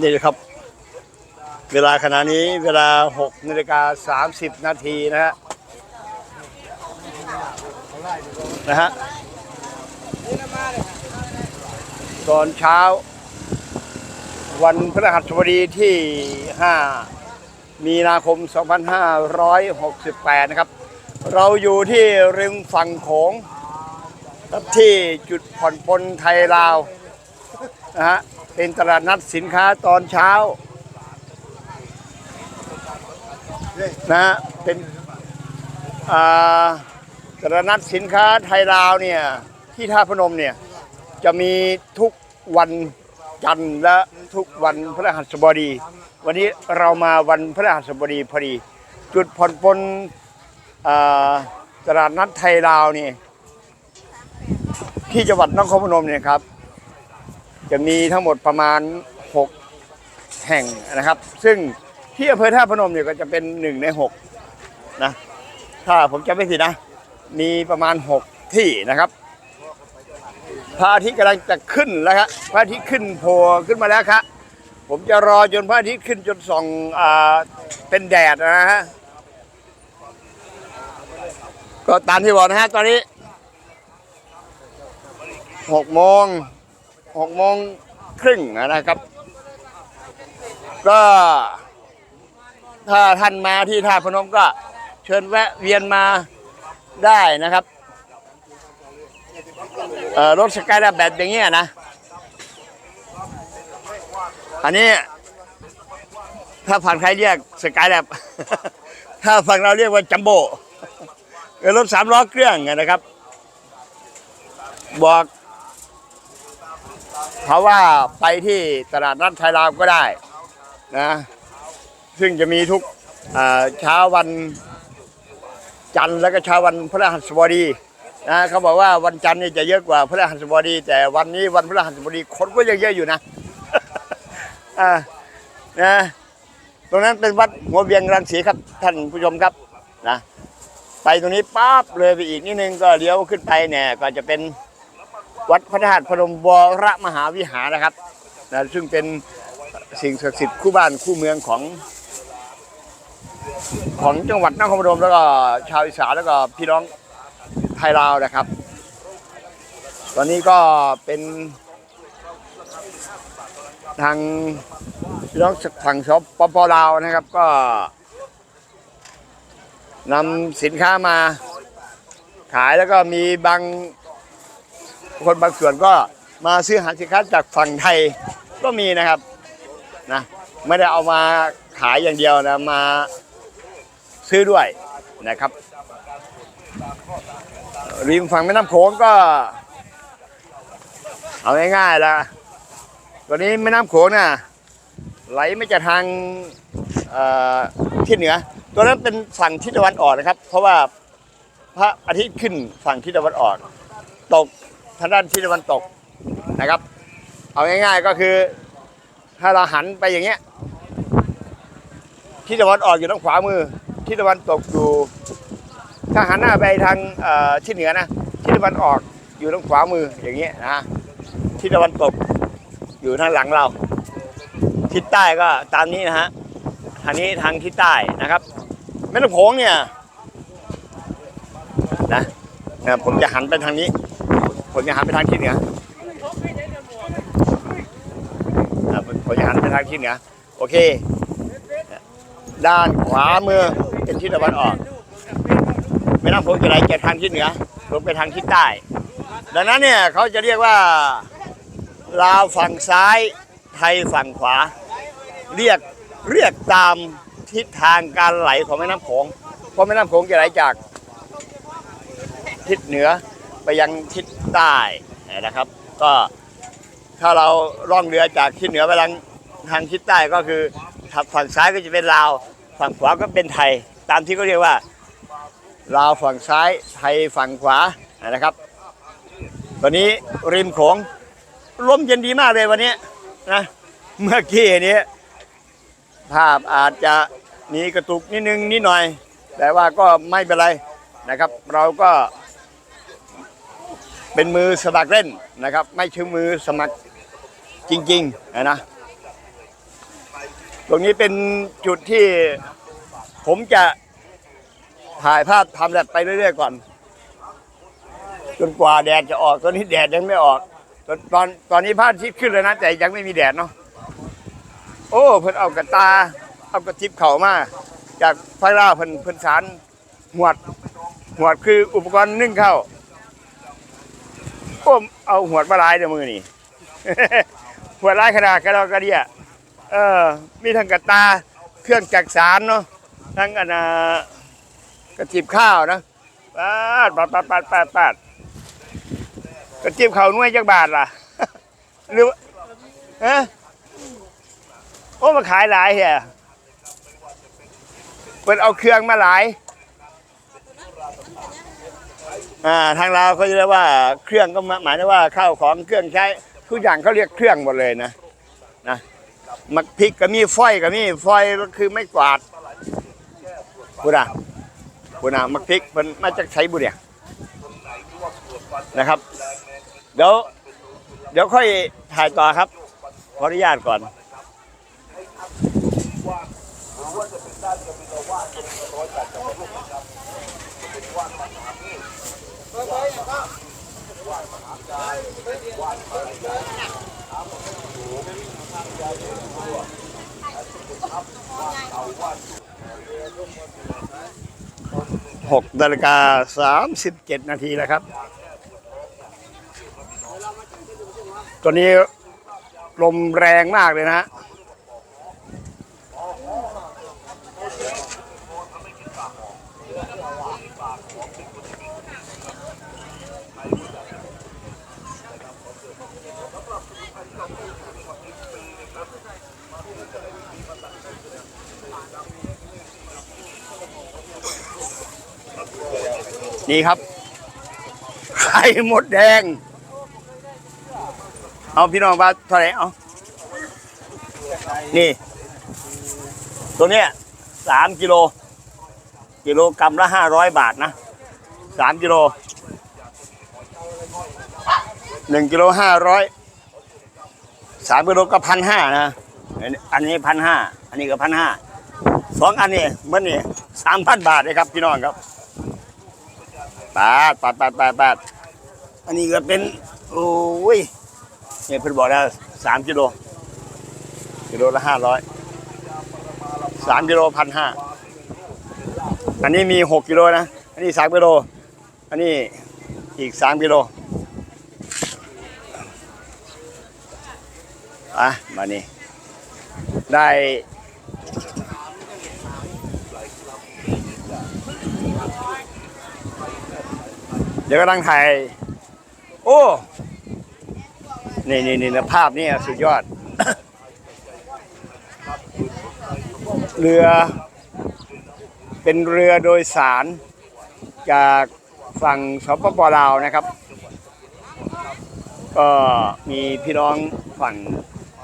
นี่นะครับ เวลาขณะนี้เวลา6นาฬิกา30 นาทีนะฮะนะฮะตอนเช้า วันพฤหัสบดีที่ 5 มีนาคม 2568 นะครับ เราอยู่ที่ริมฝั่งโขงที่จุดผ่อนปลนไทยลาวนะฮะ เป็นตลาดนัดสินค้าตอนเช้านะเป็นตลาดนัดสินค้าไทยลาวเนี่ยที่ท่าพนมเนี่ยจะมีทุกวันจันทร์และทุกวันพฤหัสบดี วันนี้เรามาวันพฤหัสบดีพอดี จุดผ่อนปลนตลาดนัดไทยลาวนี่ที่จังหวัดนครพนมเนี่ยครับ จะมีทั้งหมดประมาณ 6 แห่งนะครับ ซึ่งที่อำเภอท่าพนมเนี่ยก็จะเป็นหนึ่งใน6นะถ้าผมจำไม่ผิดนะ มีประมาณ 6 ที่นะครับพระอาทิตย์กำลังจะขึ้นแล้วครับพระอาทิตย์ขึ้นโผล่ขึ้นมาแล้วครับผมจะรอจนพระอาทิตย์ขึ้นจนส่องอเป็นแดดนะฮะก็ตามที่บอกนะฮะตอนนี้6โมง หกโมงครึ่งนะครับ ก็ถ้าท่านมาที่ท่าพนมก็เชิญแวะเวียนมาได้นะครับรถสกายแบบแบบอย่างเงี้ยนะ อันนี้ ถ้าฝั่งใครเรียกสกายแบบถ้าฝั่งเราเรียกว่าจัมโบ้รถสามล้อเครื่องนะครับ บอก เพราะว่าไปที่ตลาดนัดไทยลาวก็ได้นะซึ่งจะมีทุกเอ่อเช้าวันจันทร์แล้วก็เช้าวันพฤหัสบดีนะเขาบอกว่าวันจันทร์นี่จะเยอะกว่าพฤหัสบดี แต่วันนี้วันพฤหัสบดีคนก็ยังเยอะอยู่นะอ่านะตรงนั้นเป็นวัดหัวเวียงรังสีครับท่านผู้ชมครับนะไปตรงนี้ปั๊บเลยไปอีกนิดนึงก็เลี้ยวขึ้นไปเนี่ยก็จะเป็น วัดพระธาตุพนมวรมหาวิหารนะครับนะซึ่งเป็นสิ่งศักดิ์สิทธิ์คู่บ้านคู่เมืองของ ของจังหวัดนครพนมแล้วก็ชาวอีสานแล้วก็พี่น้องไทยลาวนะครับ ตอนนี้ก็เป็น ทางพี่น้องฝั่งสปปลาวนะครับก็นำสินค้ามาขายแล้วก็มีบาง คนบางส่วนก็มาซื้อหาสินค้าจากฝั่งไทยก็มีนะครับนะไม่ได้เอามาขายอย่างเดียวนะมาซื้อด้วยนะครับ ริมฝั่งแม่น้ำโขงก็ เอาง่ายๆละตัวนี้แม่น้ำโขงน่ะไหลไม่จากทางทิศเหนือ ตัวนั้นเป็นฝั่งทิศตะวันออกนะครับ เพราะว่าพระอาทิตย์ขึ้นฝั่งทิศตะวันออก ตก ทางด้านทิศตะวันตกนะครับ เอาง่ายๆก็คือถ้าเราหันไปอย่างเงี้ยทิศตะวันออกอยู่ทางขวามือทิศตะวันตกอยู่ถ้าหันหน้าไปทางทิศเหนือนะทิศตะวันออกอยู่ทางขวามืออย่างเงี้ยนะทิศตะวันตกอยู่ทางหลังเรา ทิศใต้ก็ตามนี้นะฮะทางนี้ทางทิศใต้นะครับแม่น้ำโขงเนี่ยนะนะผมจะหันไปทางนี้ ผมจะหันไปทางทิศเหนือผมผมจะหันไปทางทิศเหนือโอเค ด้านขวามือเป็นทิศตะวันออกแม่น้ำโขงจะไหลจากทางทิศเหนือลงไปทางทิศใต้ ดังนั้นเนี่ยเขาจะเรียกว่าลาวฝั่งซ้ายไทยฝั่งขวา เรียกเรียกตามทิศทางการไหลของแม่น้ำโขงเพราะแม่น้ำโขงจะไหลจากทิศเหนือ ไปยังทิศใต้นะครับ ก็ถ้าเราล่องเรือจากทิศเหนือไปทางทางทิศใต้ก็คือฝั่งซ้ายก็จะเป็นลาว ฝั่งขวาก็เป็นไทย ตามที่เขาเรียกว่าลาวฝั่งซ้ายไทยฝั่งขวานะครับ ตอนนี้ริมโขงลมเย็นดีมากเลยวันนี้นะเมื่อกี้นี้ภาพอาจจะมีกระตุกนิดนึงนิดหน่อย แต่ว่าก็ไม่เป็นไรนะครับ เราก็ เป็นมือสมัครเล่นนะครับ ไม่ใช่มือสมัครจริงๆนะนะตรงนี้เป็นจุดที่ผมจะถ่ายภาพทำแบบไปเรื่อยๆก่อน จนกว่าแดดจะออกตอนนี้แดดยังไม่ออก ตอนตอนตอนนี้พระอาทิตย์ขึ้นแล้วนะแต่ยังไม่มีแดดเนาะโอ้เพิ่นเอากระตาเอากระติบเข่ามาจากไฟล่าเพิ่นเพิ่นสารหวดหวดคืออุปกรณ์นึ่งข้าว โอ้เอาหวดมาลายเดี๋ยวมือนี่หวดลายขนาดกระดอกกระเดียเออ มีทั้งกระตา เครื่องจักสารเนาะ ทั้งอันน่ะกระติบข้าวนะปาดปาดปาดปาดปาดปาดกระติบข้าวหน่วยจักบาทล่ะ หรือว่าฮะโอ้มาขายหลายแฮะเปิดเอาเครื่องมาหลาย อ่าทางเราเขาจะเรียกว่าเครื่องก็หมายถึงว่าข้าวของเครื่องใช้ทุกอย่างเขาเรียกเครื่องหมดเลยนะนะมักพริกก็มีฝอยก็มีฝอยก็คือไม่กวาดบุญอะบุญอะมักพริกมันมาจากใช้บุญเนี่ยนะครับ เดี๋ยวเดี๋ยวค่อยถ่ายต่อครับขออนุญาตก่อนห กนาฬิกาสามสิบเจ็ดนาทีแล้วครับตัวนี้ลมแรงมากเลยนะฮะ นี่ครับ ไข่หมดแดง เอาพี่น้องมาเท่าไหร่เอานี่ ตัวเนี้ยสามกิโล กิโลกรัมละห้าร้อยบาทนะสามกิโลหนึ่งกิโลห้าร้อยสามกิโลก็พันห้านะ อันนี้พันห้าอันนี้ก็พันห้าสองอันนี้มันนี่สามพันบาทเลยครับพี่น้องครับ ปาดปาดปาดปาดปาดอันนี้ก็เป็น โอ้ยเนี่ยเพิ่นบอกแล้วสามกิโลกิโลละห้าร้อยสามกิโลพันห้าอันนี้มีหกกิโลนะ อันนี้สามกิโล อันนี้อีกสามกิโลอะมานี่ได้ ดี๋ยวกำลังถ่าย โอ้ นี่นี่นี่นะภาพนี่สุดยอด เรือ เป็นเรือโดยสารจากฝั่งสปปลาวนะครับ ก็มีพี่น้องฝั่ง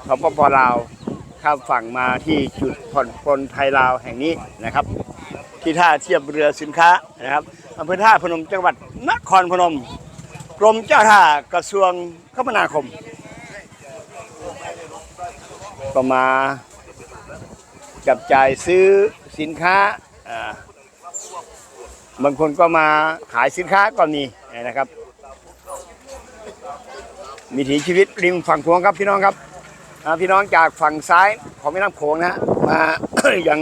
สปปลาวข้ามฝั่งมาที่จุดผ่อนปลนไทยลาวแห่งนี้นะครับ ที่ท่าเทียบเรือสินค้านะครับ อำเภอท่าพนมจังหวัดนครพนม กรมเจ้าท่ากระทรวงคมนาคม ก็มาจับจ่ายซื้อสินค้าบางคนก็มาขายสินค้าก็มีนะครับวิถีชีวิตริมฝั่งโขงครับพี่น้องครับพี่น้องจากฝั่งซ้ายของแม่น้ำโขงนะฮะมายัง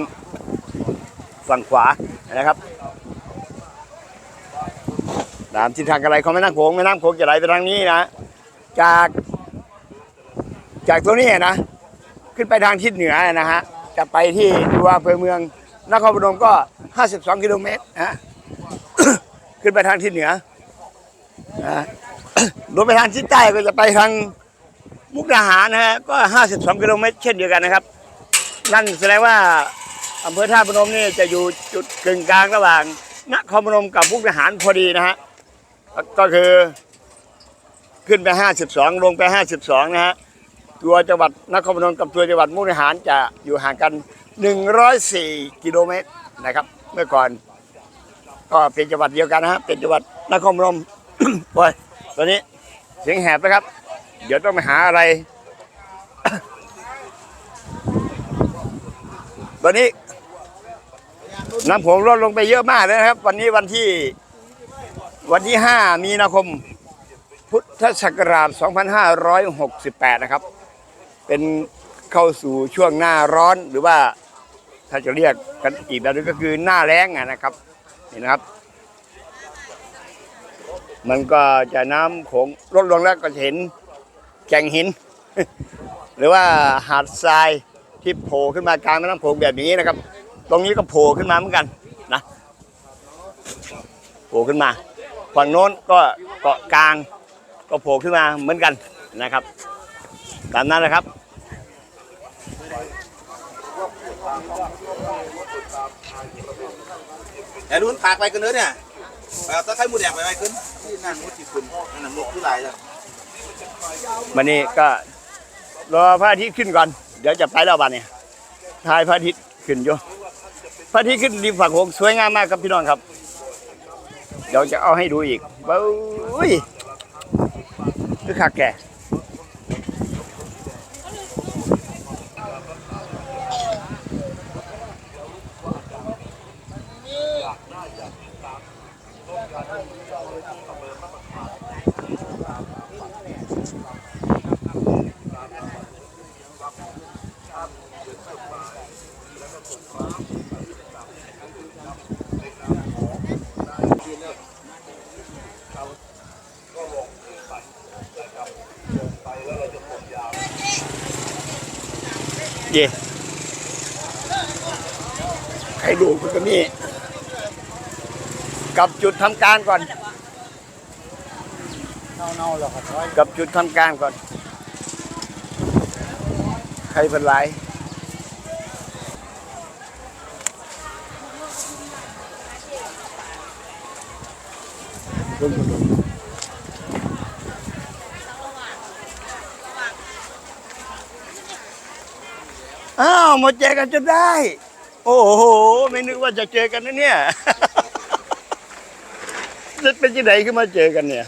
ฝั่งขวานะครับ ตามทิศทางอะไรของแม่น้ำโขงแม่น้ำโขงจะไหลไปทางนี้นะจากจากตัวนี้นะ ขึ้นไปทางทิศเหนือนะฮะจะไปที่ตัวอำเภอเมืองนครพนมก็ 52 กิโลเมตรนะขึ้นไปทางทิศเหนือนะลงไปทางทิศใต้ก็จะไปทางมุกดาหารนะฮะก็ 52 กิโลเมตร เช่นเดียวกันนะครับ นั่นแสดงว่าอำเภอท่าพนมนี่จะอยู่จุดกึ่งกลางระหว่างนครพนมกับมุกดาหารพอดีนะฮะ ก็คือขึ้นไป 52 ลงไป 52 นะฮะ ตัวจังหวัดนครพนมกับตัวจังหวัดมุกดาหารจะอยู่ห่างกัน 104 กิโลเมตรนะครับ เมื่อก่อน ก็เป็นจังหวัดเดียวกันนะฮะ เป็นจังหวัดนครพนมโอ้ยตอนนี้เสียงแหบนะครับ เดี๋ยวต้องไปหาอะไร ตอนนี้น้ำโขงลดลงไปเยอะมากเลยนะครับ วันนี้วันที่ วันที่ 5 มีนาคม พุทธศักราช 2568 นะครับ เป็นเข้าสู่ช่วงหน้าร้อนหรือว่าถ้าจะเรียกกันอีกแบบนึงก็คือหน้าแล้งนะครับนี่นะครับ มันก็จะน้ำโขงลดลงแล้วก็จะเห็นแก่งหิน หรือว่าหาดทรายที่โผล่ขึ้นมากลางแม่น้ำโขงแบบนี้นะครับ ตรงนี้ก็โผล่ขึ้นมาเหมือนกันนะโผล่ขึ้นมา ฝั่งโน้นก็เกาะกลางก็โผล่ขึ้นมาเหมือนกันนะครับ ตามนั้นนะครับ แต่นู้นพากไปกันเนื้อเนี่ยเอาตะไคร้หมูแดงไปไปขึ้นที่นั่นมุดที่ขึ้นนั่นน่ะมุดที่ไรแล้ววันนี้ก็รอพระอาทิตย์ขึ้นก่อน เดี๋ยวจะไปแล้วบัดเนี่ยถ่ายพระอาทิตย์ขึ้นอยู่พระอาทิตย์ขึ้นริมฝั่งโขงสวยงามมากครับพี่น้องครับ เดี๋ยวจะเอาให้ดูอีกเบ้ยคือคักแก เย่ใครดูมันก็มีกลับจุดทำการก่อนเน่าๆแล้วครับกลับจุดทำการก่อน ใครเป็นไร อ้าวมาเจอกันจนได้ โอ้โห ไม่นึกว่าจะเจอกันนะเนี่ยจะเป็นยังไงขึ้นมาเจอกันเนี่ย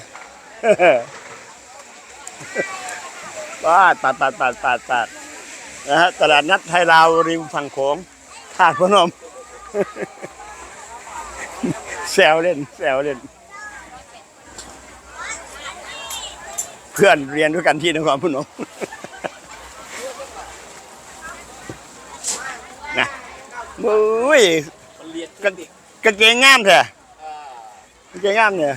ปาดปาดปาดปาดปาดปาดนะฮะตลาดนัดไทยลาวริมฝั่งโขงทาดพนมแซวเล่นแซวเล่น เพื่อนเรียนด้วยกันที่นครพนม นะมุ้ยมันเรียนกางกางเกงงามเถอะกางเกงงามเนี่ย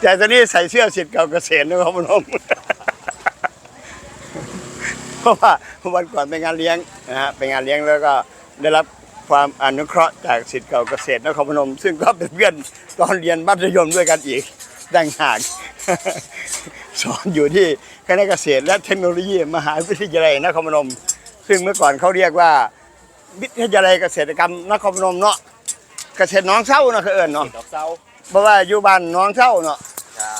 แต่ตอนนี้ใส่เสื้อสิทธิ์เก่าเกษตรนะครับพนมเพราะว่าวันก่อนไปงานเลี้ยงนะฮะไปงานเลี้ยงแล้วก็ได้รับความอนุเคราะห์จากสิทธิ์เก่าเกษตรนครพนม ซึ่งก็เป็นเพื่อนตอนเรียนมัธยมด้วยกันอีกต่างหากสอนอยู่ที่คณะเกษตรและเทคโนโลยีมหาวิทยาลัยนครพนม ซึ่งเมื่อก่อนเขาเรียกว่าวิทยาลัยเกษตรกรรมนครพนมเนาะเกษตรหน้องเศร้าเนาะคือเอิญเนาะดอกเศร้าเพราะว่าอยู่บ้านหน้องเศร้าเนาะ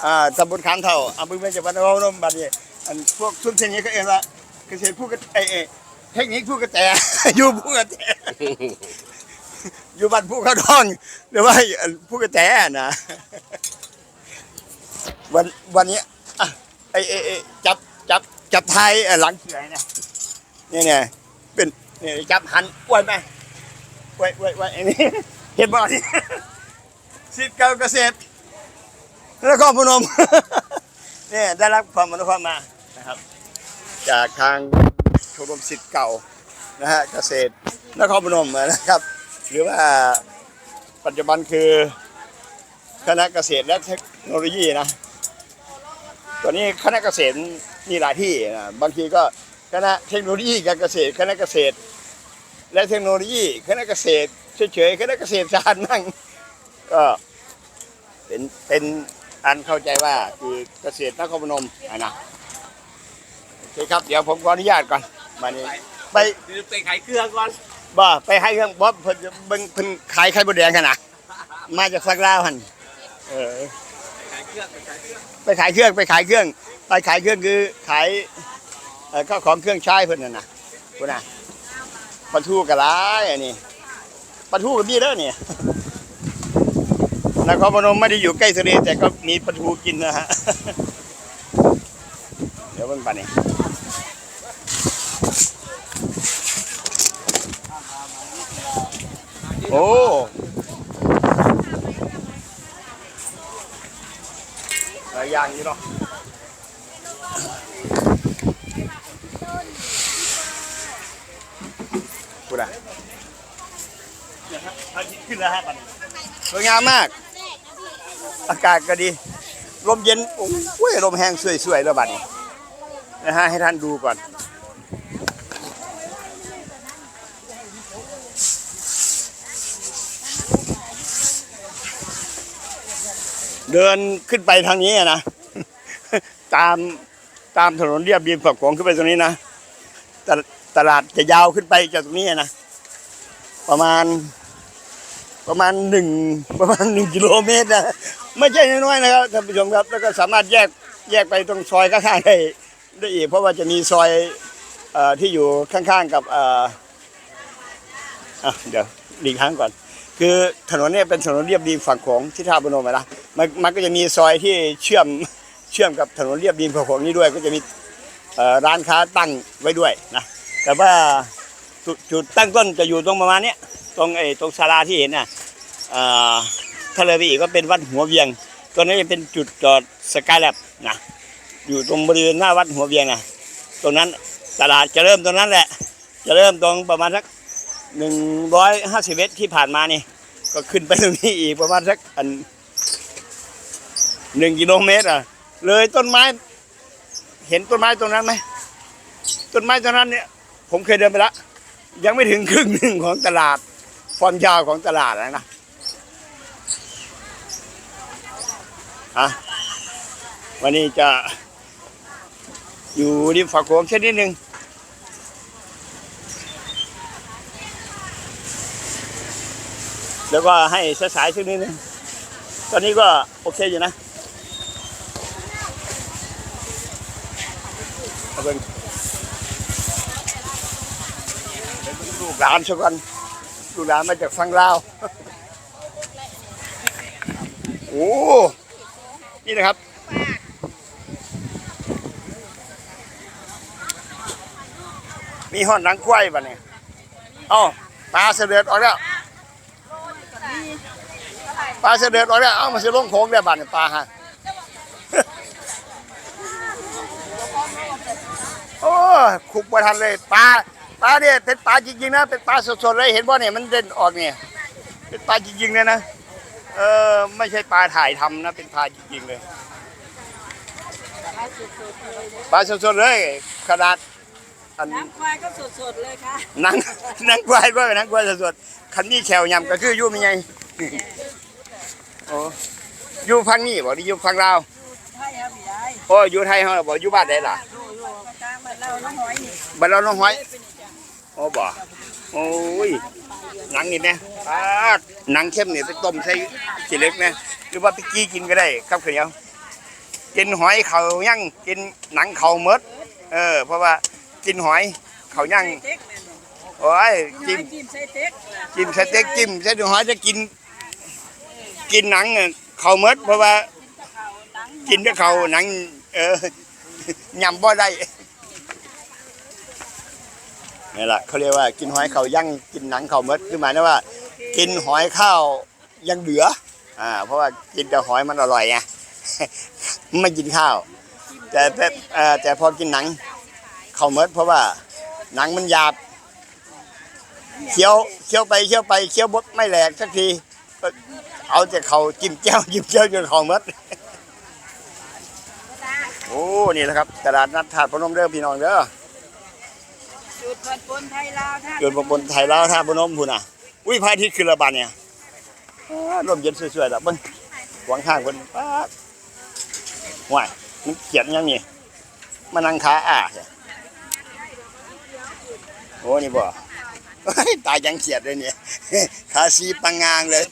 อ่าตำบลขามเท่าอำเภอเมืองจังหวัดนครพนมบัดนี้อันพวกชุมชนนี้ก็เอิญว่าเกษตรผู้กระเอเอเทคนิคผู้กระแตอยู่ผู้กระแตอยู่บ้านผู้กระดองหรือว่าผู้กระแตนะวันวันนี้อะไอเอเอจับจับจับไทยเอ่อหลังเสือเนี่ย เนี่ยเนี่ยเป็นเนี่ยจับหันอวยไปอวยอวยอวยอันนี้เห็นบ่นี่สิทธิ์เก่าเกษตรนครพนมเนี่ยได้รับความอนุเคราะห์มานะครับ จากทางชมรมสิทธิ์เก่านะฮะเกษตรนครพนมนะครับ หรือว่าปัจจุบันคือคณะเกษตรและเทคโนโลยีนะตอนนี้คณะเกษตรมีหลายที่นะบางทีก็ คณะเทคโนโลยีการเกษตร คณะเกษตร และเทคโนโลยี คณะเกษตรเฉยๆคณะเกษตรศาสตร์นั่งก็เป็นเป็นอันเข้าใจว่าคือเกษตรนครพนมอะนะโอเคครับเดี๋ยวผมขออนุญาตก่อนมานี่ไปเดี๋ยวไปขายเครื่องก่อนบ่ไปให้เครื่องบ่เพิ่นเบิ่งเพิ่นขายไข่บดแดงกันนะมาจากสักลาวหั่นเออขายเครื่องไปขายเครื่องไปขายเครื่องไปขายเครื่องไปขายเครื่องคือขาย เออข้าวของเครื่องใช้เพิ่นน่ะนะพุ่นน่ะปลาทูกะหลายอันนี้ปลาทูก็มีเด้อนี่ยนครพนมไม่ได้อยู่ใกล้ทะเลแต่ก็มีปลาทูกินนะฮะ เดี๋ยวเบิ่งปลานี่โอ้หลายอย่างอยู่เนาะ กูได้เนี่ยฮะอาทิตย์ขึ้นแล้วฮะปันสวยงามมาก อากาศก็ดี ลมเย็นโอ้ยลมแห้งสวยๆแล้วบัดนี้นะฮะให้ท่านดูก่อน เดินขึ้นไปทางนี้อะนะ ตามตามถนนเรียบเรียงฝักของขึ้นไปตรงนี้นะตล ตลาดจะยาวขึ้นไปจากตรงนี้นะ ประมาณ ประมาณหนึ่งประมาณหนึ่งกิโลเมตรนะไม่ใช่น้อยๆนะครับท่านผู้ชมครับ แล้วก็สามารถแยกแยกไปตรงซอยข้างๆได้ได้อีก เพราะว่าจะมีซอยอที่อยู่ข้างๆกับเดี๋ยวหลีกทางก่อน คือถนนเนี่ยเป็นถนนเรียบดีฝั่งของที่ท่าพนมอะนะมันมันก็จะมีซอยที่เชื่อมเชื่อมกับถนนเรียบดีฝั่งของนี้ด้วย ก็จะมีร้านค้าตั้งไว้ด้วยนะ แต่ว่าจุดจุดตั้งต้นจะอยู่ตรงประมาณเนี้ยตรงไอ้ตรงศาลาที่เห็นน่ะเอ่อถ้าเลยไปอีกก็เป็นวัดหัวเวียงตรงนี้จะเป็นจุดจอดสกายแลบนะอยู่ตรงบริเวณหน้าวัดหัวเวียงนะตรงนั้นตลาดจะเริ่มตรงนั้นแหละ จะเริ่มตรงประมาณสักหนึ่งร้อยห้าสิบเมตรที่ผ่านมานี่ ก็ขึ้นไปตรงนี้อีกประมาณสักอันหนึ่งกิโลเมตรอะ เลยต้นไม้ เห็นต้นไม้ตรงนั้นไหมต้นไม้ตรงนั้นเนี่ย ผมเคยเดินไปแล้วยังไม่ถึงครึ่งหนึ่งของตลาดความยาวของตลาดนะนะอะวันนี้จะอยู่ริมฝั่งโขงเช่นนิดนึงแล้วก็ให้สายๆสักนิดนึง ตอนนี้ก็โอเคอยู่นะเอาเป็ ลูกหลานสักวันลูกหลานมาจากฟังลาว โอ้ นี่นะครับ มีห่อนนังควายป่ะเนี่ยเอ้าปลาเสด็จออกแล้วปลาเสด็จออกแล้วเอ้ามันจะลงโค้งได้บ้านยปลาฮะโอ้ขุกบ่ทันเลยปลา ปลาเนี่ยเป็นปลาจริงๆนะ เป็นปลาสดๆเลยเห็นบ่เนี่ยมันเด่นออกเนี่ย เป็นปลาจริงๆเลยนะ เออไม่ใช่ปลาถ่ายทำนะ เป็นปลาจริงๆเลย ปลาสดๆเลยขนาดอันน้ำควายก็สดๆเลยค่ะหนังหนังควายด้วยหนังควายสดๆคันนี้แขวยำก็คืออยู่มีไงโอ้อยู่ฟังนี่บ่ได้อยู่ฟังลาวใช่ครับพี่ยายโอ้อยู่ไทยเฮาบ่อยู่บ้านใดล่ะดูอยู่กลางบ้านเราน้องหอยนี่บ้านเราน้องห้อย โอ้บ่โอ้ยหนังนี่แม่าหนังเข้มนี่ไปต้มใส่ขี้เหล็กนะหรือว่าไปกี้กินก็ได้ครับเหนียวกินหอยเขาย่างกินหนังเขาหมดเออ เพราะว่ากินหอยเขาย่างโอ้ยจิ้มจิ้มใส่เต็กจิ้มสเต็กจิ้มใส่หอยจะกิน กินหนังเนี่ยเขาหมดเพราะว่า กินแต่เขาหนัง เออยำบ่ได้ นี่แหละเขาเรียกว่ากินหอยเขาย่างกินหนังเขาหมดคือหมายถึงว่า กินหอยข้าวยังเหลืออ่าเพราะว่ากินแต่หอยมันอร่อยไงไม่กินข้าว แต่แต่แต่พอกินหนังเขาหมดเพราะว่าหนังมันหยาบเคี้ยวเคี้ยวไปเคี้ยวไปเคี้ยวบดไม่แหลกสักทีเอาแต่เขาจิ้มแก้วจิ้มแก้วจนเขาหมดโอ้นี่แหละครับตลาดนัดถาดพนมเด้อพี่น้องเด้อ จุดผ่อนปลนไทยลาวท่าเกิดบนไทยแล้วท่าพนมพุ่นอะอุ้ยพระอาทิตย์ขึ้นระบาดเนี่ยอ้าลมเย็นสวยๆแล้วเบิ้งหวังข้างคนป๊าดห่วยมันเขียนยังนี่มานั่งขาอ่าเนี่ยโอ้นี่บ่ตายยังเขียดเลยเนี่ยขาซีปังงางเลย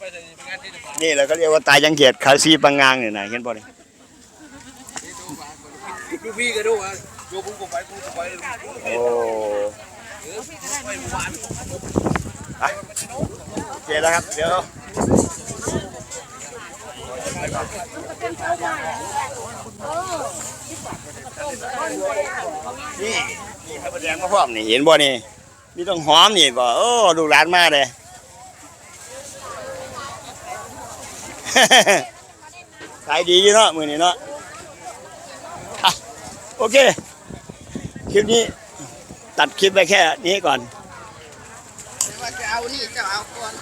นี่แหละเขาเรียกว่าตายยังเขียดขาซีปังงางเนี่ยนะเห็นบ่เนี่ยดูพี่ก็ดูอะดูผมก็ไปผมก็ไปโอ้ไป โอเคแล้วครับ เดี๋ยวนี่นี่พระประแดงมาพร้อมนี่เห็นบ่นี่มีต้องหอมนี่บ่โอ้ลูกหลานมาเลยขายดีอยู่เนาะมือนี้เนาะโอเค คลิปนี้ ตัดคลิปไปแค่นี้ก่อนว่าจะเอานี่จะเอาก่อน